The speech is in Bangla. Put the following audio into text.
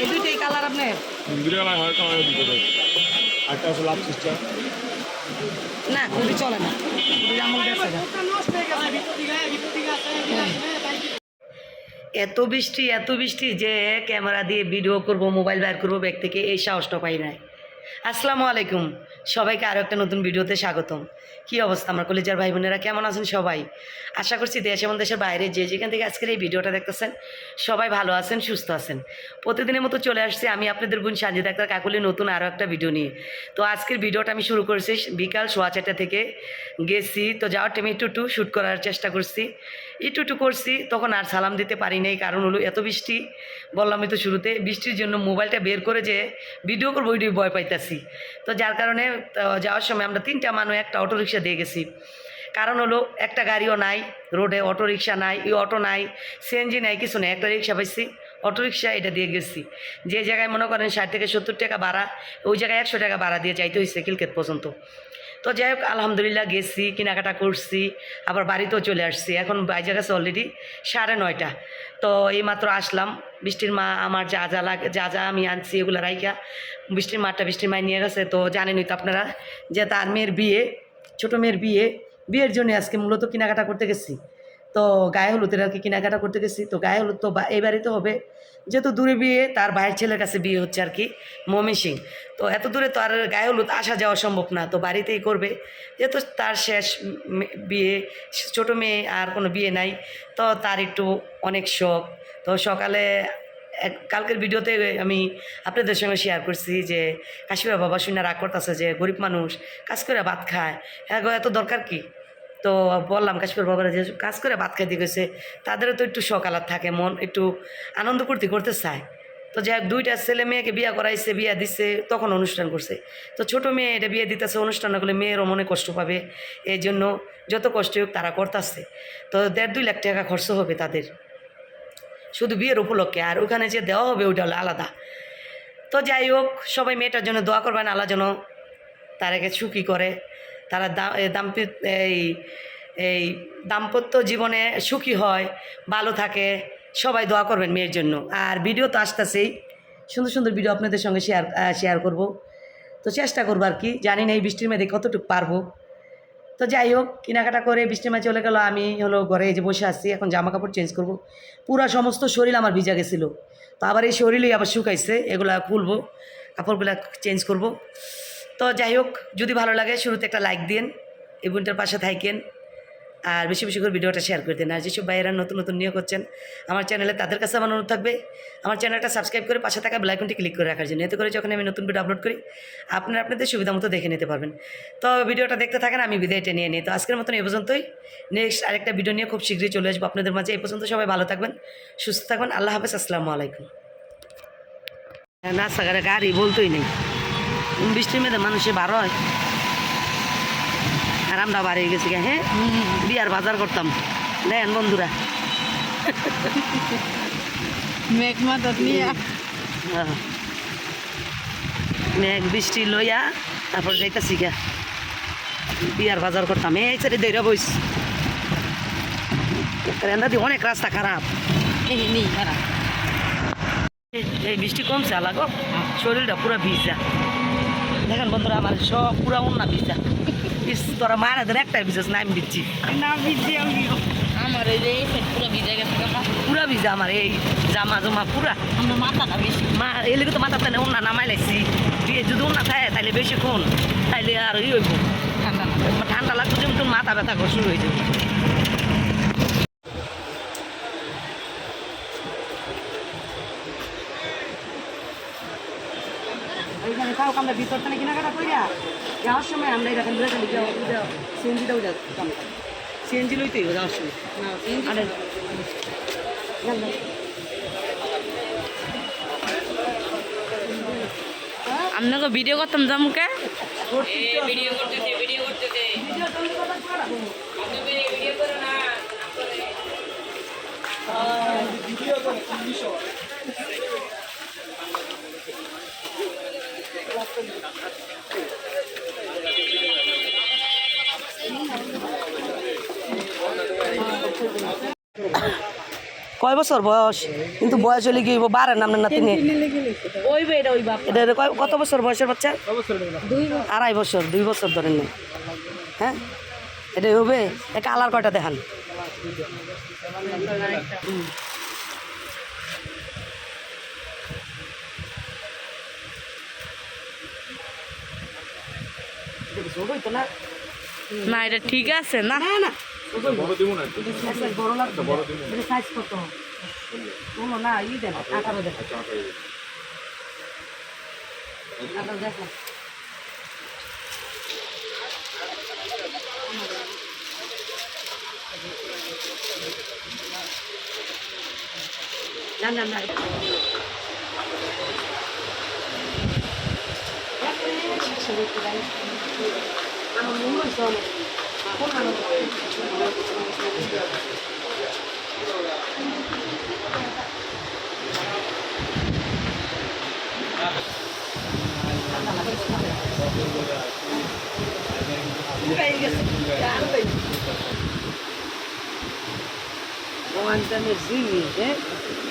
এই দুইটাই কালার আপনার? হয় না চলে না। না। এত বৃষ্টি এত বৃষ্টি যে ক্যামেরা দিয়ে ভিডিও করব মোবাইল বের করব ব্যাগ থেকে এই সাহসটা পাই নাই। আসসালামু আলাইকুম। সবাইকে আরও একটা নতুন ভিডিওতে স্বাগতম। কি অবস্থা আমার কলেজের ভাই বোনেরা? কেমন আছেন সবাই? আশা করছি দেশ এবং দেশের বাইরে যে যেখান থেকে আজকের এই ভিডিওটা দেখতেছেন, সবাই ভালো আছেন, সুস্থ আছেন। প্রতিদিনের মতো চলে আসছি আমি আপনাদের বোন সাজিদ আক্তার কাকুলি নতুন আরও একটা ভিডিও নিয়ে। তো আজকের ভিডিওটা আমি শুরু করেছি বিকাল সোয়া চারটা থেকে গেছি। তো যাওয়ার টাইমে একটু একটু শ্যুট করার চেষ্টা করছি। একটু করছি, তখন আর সালাম দিতে পারি নাই, কারণ হলো এত বৃষ্টি। বললামই তো শুরুতে, বৃষ্টির জন্য মোবাইলটা বের করে যে ভিডিও করব ভিডিও ভয় পাইতাছি। তো যার কারণে যাওয়ার সময় আমরা তিনটা মানুষ একটা অটো রিক্সা দিয়ে গেছি। কারণ হলো একটা গাড়িও নাই, রোডে অটো রিক্সা নাই ই অটো নাই সিএনজি নাই, কিছু নাই, একটা রিক্সা পাইছি। অটো রিক্সা এটা দিয়ে গেছি। যে জায়গায় মনে করেন ষাট থেকে সত্তর টাকা ভাড়া, ওই জায়গায় একশো টাকা ভাড়া দিয়ে যাইতে হয়েছে কিলকেত পর্যন্ত। তো যাই হোক, আলহামদুলিল্লাহ গেছি, কেনাকাটা করছি, আবার বাড়িতেও চলে আসছি। এখন বাইজে গেছে অলরেডি সাড়ে নয়টা। তো এইমাত্র আসলাম, বৃষ্টির মা আমার যা যা লাগে, যা যা আমি আনছি এগুলো রাইকা বৃষ্টির মাটা বৃষ্টির মায় নিয়ে গেছে। তো জানেনই তো আপনারা যে তার মেয়ের বিয়ে, ছোটো মেয়ের বিয়ে, বিয়ের জন্য আজকে মূলত কেনাকাটা করতে গেছি। তো গায়ে হলুদের আর কি কেনাকাটা করতে গেছি, তো গায়ে হলুদ তো এই বাড়িতে হবে। যেহেতু দূরে বিয়ে, তার ভাইয়ের ছেলের কাছে বিয়ে হচ্ছে আর কি, মমি সিং। তো এত দূরে তো আর গায়ে হলুদ আসা যাওয়া সম্ভব না, তো বাড়িতেই করবে। যেহেতু তার শেষ বিয়ে, ছোটো মেয়ে, আর কোনো বিয়ে নাই, তো তার একটু অনেক শখ। তো সকালে এক, কালকের ভিডিওতে আমি আপনাদের সঙ্গে শেয়ার করছি যে কাশিমা বাবা শুনে রাগ করতেছে যে, গরিব মানুষ কাজ করে ভাত খায়। হ্যাঁ এত দরকার কি? তো বললাম কাশ্মীর বাবারা যে কাজ করে ভাত খাইতে গেছে, তাদেরও তো একটু সকালাত থাকে, মন একটু আনন্দ করতে করতে চায়। তো যাই হোক, দুইটা ছেলে মেয়েকে বিয়ে করাইছে, বিয়ে দিচ্ছে তখন অনুষ্ঠান করছে। তো ছোট মেয়ে এটা বিয়ে দিতেছে, অনুষ্ঠান না করলে মেয়েরও মনে কষ্ট পাবে এই জন্য যত কষ্ট হোক তারা করতেছে। তো দেড় দুই লাখ টাকা খরচ হবে তাদের। শুধু বিয়ের উপলক্ষে, আর ওখানে যে দেওয়া হবে ওটা হলো আলাদা। তো যাই হোক, সবাই মেয়েটার জন্য দোয়া করবেন, আল্লাহ যেন তারাকে সুখী করে। তারা দা- এ এই এই দাম্পত্য জীবনে সুখী হয়, ভালো থাকে, সবাই দোয়া করবেন মেয়ের জন্য। আর ভিডিও তো আসতেছেই। সুন্দর সুন্দর ভিডিও আপনাদের সঙ্গে শেয়ার শেয়ার করব। তো চেষ্টা করব আর কি। জানি না এই বৃষ্টির মেয়েদের কতটুকু পারব। তো যাই হোক, কেনাকাটা করে বৃষ্টির মাঝে চলে গেল। আমি হলো ঘরে যে বসে আসছি এখন জামা কাপড় চেঞ্জ করব। পুরা সমস্ত শরীর আমার ভিজা গেছিল। তো আবার এই শরীরই আবার শুকাইছে, এগুলা খুলবো, কাপড়গুলা চেঞ্জ করব। তো যাই হোক, যদি ভালো লাগে শুরুতে একটা লাইক দিন এই বোনটার পাশে থাকেন আর বেশি বেশি করে ভিডিওটা শেয়ার করে দিন। আর যেসব ভাইয়েরা নতুন নতুন নিয়োগ করছেন আমার চ্যানেলে তাদের কাছে আমার অনুরোধ থাকবে, আমার চ্যানেলটা সাবস্ক্রাইব করে পাশে থাকা বেলাইকনটি ক্লিক করে রাখার জন্য। এতে করে যখন আমি নতুন ভিডিও আপলোড করি, আপনারা আপনাদের সুবিধা মতো দেখে নিতে পারবেন। তো ভিডিওটা দেখতে থাকেন, আমি বিদায়টা নিয়ে নিই তো আজকের মতন এ পর্যন্তই। নেক্সট আরেকটা ভিডিও নিয়ে খুব শীঘ্রই চলে আসব আপনাদের মাঝে। এই পর্যন্ত সবাই ভালো থাকবেন, সুস্থ থাকবেন। আল্লাহ হাফেজ, আসসালামু আলাইকুম। রাস্তাঘাটে গাড়ি বলতোই নেই। বৃষ্টির মেয়েদের মানুষে বার হয়। আর আমরা বাড়ি গেছি গে, হ্যাঁ? বিয়ার বাজার করতাম। দেন বন্ধুরা। হ্যাঁ। মেঘ বৃষ্টি লইয়া তারপর যাইতাছি গা বিয়ার বাজার করতাম। এই সাইডে দৈরা বইস। রেন্দাদি অনেক রাস্তা খারাপ। খারাপ। এই বৃষ্টি কমছে আলাগো। শরীরটা পুরো ভিজা। দেখেন বন্ধুরা আমার সব পুরা অন্য ভিজা। ইস তোরা মারা ধরে একটাই ভিজাস না আমি দিচ্ছি ভিজে আমার এই যে পুরো ভিজে গেছে পুরা ভিজা আমার এই জামা জমা পুরা। আমার মাথাটা বেশি। মা এলিগে তো মাথা তাহলে অন্য নামাই লাইছি। দিয়ে যদি অন্য থাকে তাহলে বেশি কোন তাইলে আর ই হইব। ঠান্ডা লাগতো যেমন মাথা ব্যথা করে শুরু হয়ে যাবে। এখানে তাও আমরা ভিতর থেকে কেনাকাটা যাওয়ার সময় আমরা এরকম দূরে সিএনজিটাও যাতাম সিএনজি লইতেই যাওয়ার সময়। আপনাকে ভিডিও করতাম জামুকে ভিডিও ভিডিও ভিডিও না ভিডিও করে কয় বছর বয়স? কিন্তু বয়স হলে কি বাড়ে না তিনি। কত বছর বয়সের বাচ্চা? আড়াই বছর, দুই বছর ধরেন না। হ্যাঁ? এটাই হবে। এ কালার কয়টা দেখান? না। না এটা ঠিক আছে না? না না। বড় দিব না বড় লাগবে। এটা সাইজ কত? বলো না ই দেন আঠারো দেন। আঠারো দেখো না না না আমার মনে অনেক কোন মানুষ Aguántame, sí, ¿eh?